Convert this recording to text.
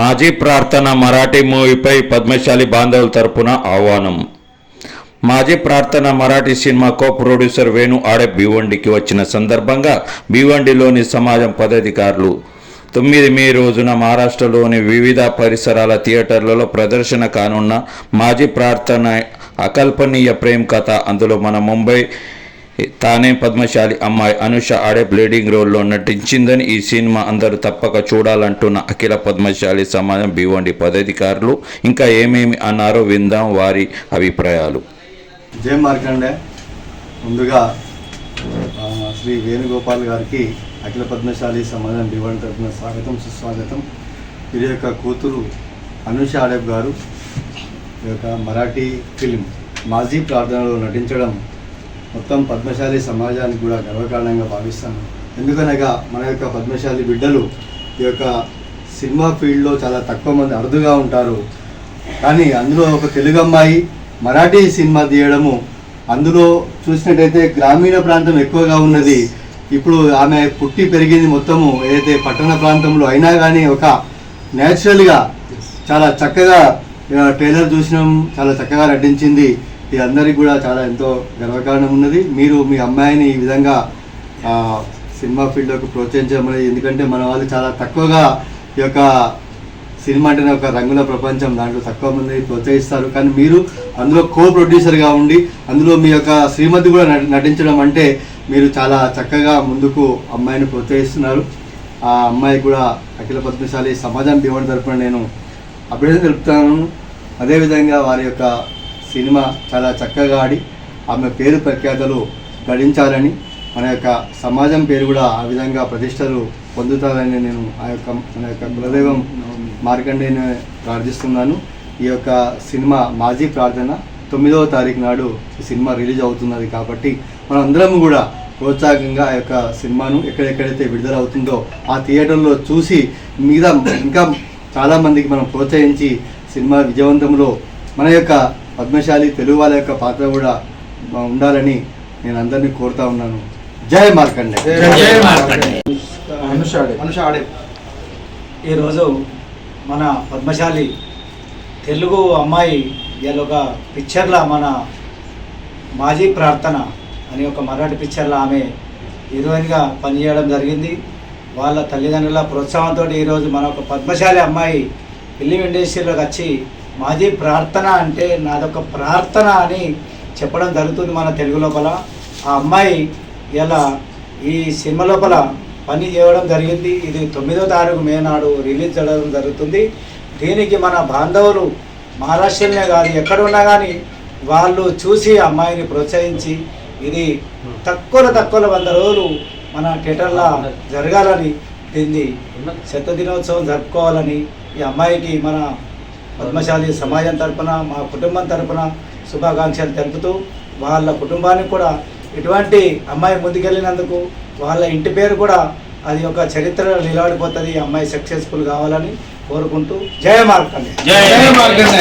మాజీ ప్రార్థన మరాఠీ మూవీపై పద్మశాలి బాంధవుల తరపున ఆహ్వానం. మాజీ ప్రార్థన Marathi cinema co producer Venu ఆడే భివండికి వచ్చిన సందర్భంగా భివండిలోని సమాజం పదాధికారులు తొమ్మిది మే రోజున మహారాష్ట్రలోని వివిధ పరిసరాల థియేటర్లలో ప్రదర్శన కానున్న మాజీ ప్రార్థన అకల్పనీయ ప్రేమ్ కథ అందులో మన ముంబై తానే పద్మశాలి అమ్మాయి అనుష ఆడే బ్లీడింగ్ రోల్లో నటించిందని ఈ సినిమా అందరూ తప్పక చూడాలంటున్న అఖిల పద్మశాలి సమాజం భివండి పదాధికారులు. ఇంకా ఏమేమి అన్నారో విందాం వారి అభిప్రాయాలు. జయ మార్కండే. ముందుగా శ్రీ వేణుగోపాల్ గారికి అఖిల పద్మశాలి సమాజం భివండి తరఫున స్వాగతం సుస్వాగతం. వీరి యొక్క కూతురు అనుష ఆడెబ్ గారు ఈ యొక్క మరాఠీ ఫిలిం మాజీ ప్రార్థనలో నటించడం మొత్తం పద్మశాలి సమాజానికి కూడా గర్వకారణంగా భావిస్తాను. ఎందుకనగా మన యొక్క పద్మశాలి బిడ్డలు ఈ యొక్క సినిమా ఫీల్డ్లో చాలా తక్కువ మంది అరుదుగా ఉంటారు. కానీ అందులో ఒక తెలుగు అమ్మాయి మరాఠీ సినిమా తీయడము అందులో చూసినట్టయితే గ్రామీణ ప్రాంతం ఎక్కువగా ఉన్నది. ఇప్పుడు ఆమె పుట్టి పెరిగింది మొత్తము ఏదైతే పట్టణ ప్రాంతంలో అయినా కానీ ఒక న్యాచురల్గా చాలా చక్కగా ట్రైలర్ చూసినాం చాలా చక్కగా నటించింది. ఇది అందరికీ కూడా చాలా ఎంతో గర్వకారణం ఉన్నది. మీరు మీ అమ్మాయిని ఈ విధంగా సినిమా ఫీల్డ్లోకి ప్రోత్సహించడం అనేది ఎందుకంటే మన వాళ్ళు చాలా తక్కువగా ఈ యొక్క సినిమా అంటేనే ఒక రంగుల ప్రపంచం దాంట్లో తక్కువ మంది ప్రోత్సహిస్తారు. కానీ మీరు అందులో కో ప్రొడ్యూసర్గా ఉండి అందులో మీ యొక్క శ్రీమతి కూడా నటించడం అంటే మీరు చాలా చక్కగా ముందుకు అమ్మాయిని ప్రోత్సహిస్తున్నారు. ఆ అమ్మాయి కూడా అఖిల పద్మశాలి సమాజం భీమడి తరపున నేను అభినందన తెలుపుతాను. అదేవిధంగా వారి యొక్క సినిమా చాలా చక్కగా ఆడి ఆమె పేరు ప్రఖ్యాతలు గడించాలని మన యొక్క సమాజం పేరు కూడా ఆ విధంగా ప్రతిష్టలు పొందుతారని నేను ఆ యొక్క మన యొక్క కులదైవం మార్కండేని ప్రార్థిస్తున్నాను. ఈ యొక్క సినిమా మాజీ ప్రార్థన తొమ్మిదవ తారీఖు నాడు ఈ సినిమా రిలీజ్ అవుతున్నది కాబట్టి మనం కూడా ప్రోత్సాహకంగా ఆ యొక్క సినిమాను ఎక్కడెక్కడైతే విడుదల అవుతుందో ఆ థియేటర్లో చూసి మిగతా ఇంకా చాలామందికి మనం ప్రోత్సహించి సినిమా విజయవంతంలో మన యొక్క పద్మశాలి తెలుగు వాళ్ళ యొక్క పాత్ర కూడా ఉండాలని నేను అందరినీ కోరుతా ఉన్నాను. జై మార్కండే. అనుష ఆడే. ఈరోజు మన పద్మశాలి తెలుగు అమ్మాయి ఒక పిక్చర్లో మన మాజీ ప్రార్థన అని ఒక మరాఠీ పిక్చర్లో ఆమె హీరోయిన్గా పనిచేయడం జరిగింది. వాళ్ళ తల్లిదండ్రుల ప్రోత్సాహంతో ఈరోజు మన ఒక పద్మశాలి అమ్మాయి ఫిలిం ఇండస్ట్రీలోకి వచ్చి మాజీ ప్రార్థన అంటే నాదొక ప్రార్థన అని చెప్పడం జరుగుతుంది మన తెలుగు లోపల. ఆ అమ్మాయి ఇలా ఈ సినిమా లోపల పని చేయడం జరిగింది. ఇది తొమ్మిదో తారీఖు మే నాడు రిలీజ్ చేయడం జరుగుతుంది. దీనికి మన బాంధవులు మహారాష్ట్రలోనే కాదు ఎక్కడ ఉన్నా కానీ వాళ్ళు చూసి అమ్మాయిని ప్రోత్సహించి ఇది తక్కువ తక్కువ వంద రోజులు మన థియేటర్లో జరగాలని దీన్ని శత దినోత్సవం జరుపుకోవాలని ఈ అమ్మాయికి మన పద్మశాలి సమాజం తరపున మా కుటుంబం తరపున శుభాకాంక్షలు తెలుపుతూ వాళ్ళ కుటుంబానికి కూడా ఇటువంటి అమ్మాయి ముందుకెళ్ళినందుకు వాళ్ళ ఇంటి పేరు కూడా అది ఒక చరిత్రలో నిలబడిపోతుంది. అమ్మాయి సక్సెస్ఫుల్ కావాలని కోరుకుంటూ జయ మార్కండి. జయ మార్కండి.